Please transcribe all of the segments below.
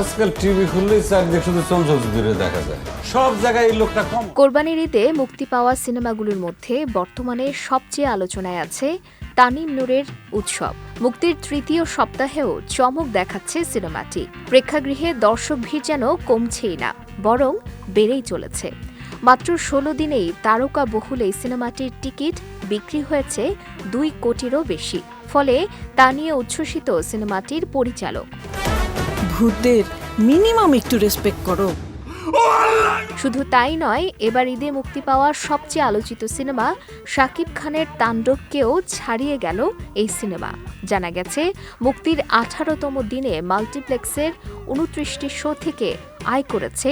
আজকাল টিভি খুললেই চারদিকে শুধু চমচম দূরে দেখা যায়। সব জায়গায় এই লোকটা কম। কোরবানির ঈদে মুক্তি পাওয়া সিনেমাগুলোর মধ্যে বর্তমানে সবচেয়ে আলোচনায় আছে তানিম নূরের উৎসব। মুক্তির তৃতীয় সপ্তাহেও চমক দেখাচ্ছে সিনেমাটি। প্রেক্ষাগৃহে দর্শক ভিড় যেন কমছেই না, বরং বেড়েই চলেছে। মাত্র ষোলো দিনেই তারকা বহুল এই সিনেমাটির টিকিট বিক্রি হয়েছে দুই কোটিরও বেশি। ফলে তা নিয়ে উচ্ছ্বসিত সিনেমাটির পরিচালক। ভূতদের মিনিমাম একটু রেসপেক্ট করো। শুধু তাই নয়, এবার ঈদে মুক্তি পাওয়া সবচেয়ে আলোচিত সিনেমা শাকিব খানের তাণ্ডবকেও ছাড়িয়ে গেল এই সিনেমা। জানা গেছে, মুক্তির আঠারোতম দিনে মাল্টিপ্লেক্সের উনত্রিশটি শো থেকে আয় করেছে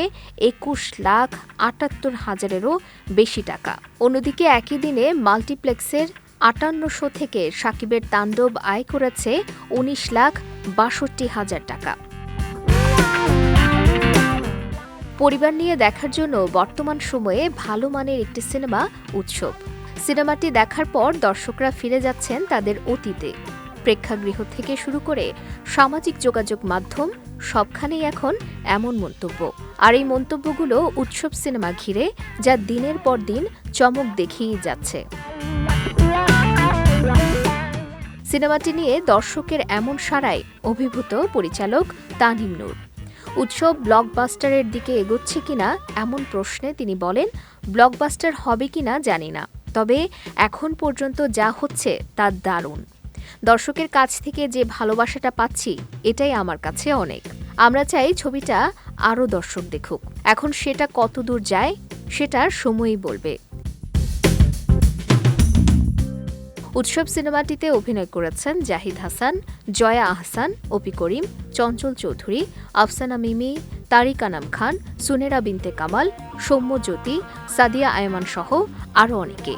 একুশ লাখ আটাত্তর হাজারেরও বেশি টাকা। অন্যদিকে একই দিনে মাল্টিপ্লেক্সের আটান্ন শো থেকে সাকিবের তাণ্ডব আয় করেছে উনিশ লাখ বাষট্টি হাজার টাকা। পরিবার নিয়ে দেখার জন্য বর্তমান সময়ে ভালো মানের একটি সিনেমা উৎসব। সিনেমাটি দেখার পর দর্শকরা ফিরে যাচ্ছেন তাদের অতীতে। প্রেক্ষাগৃহ থেকে শুরু করে সামাজিক যোগাযোগ মাধ্যম, সবখানেই এখন এমন মন্তব্য। আর এই মন্তব্যগুলো উৎসব সিনেমা ঘিরে, যা দিনের পর দিন চমক দেখিয়ে যাচ্ছে। সিনেমাটি নিয়ে দর্শকের এমন সারায় অভিভূত পরিচালক তানিম নূর। উৎসব ব্লকবাস্টারের দিকে এগোচ্ছে কিনা এমন প্রশ্নে তিনি বলেন, ব্লকবাস্টার হবে কিনা জানি না। তবে এখন পর্যন্ত যা হচ্ছে তা দারুণ। দর্শকের কাছ থেকে যে ভালোবাসাটা পাচ্ছি, এটাই আমার কাছে অনেক। আমরা চাই ছবিটা আরও দর্শক দেখুক। এখন সেটা কত দূর যায় সেটা সময়ই বলবে। উৎসব সিনেমাটিতে অভিনয় করেছেন জাহিদ হাসান, জয়া আহসান, অপি করিম, চঞ্চল চৌধুরী, আফসানা মিমি, তারিক আনাম খান, সুনেরা বিনতে কামাল, সৌম্য জ্যোতি, সাদিয়া আয়মান সহ আরও অনেকে।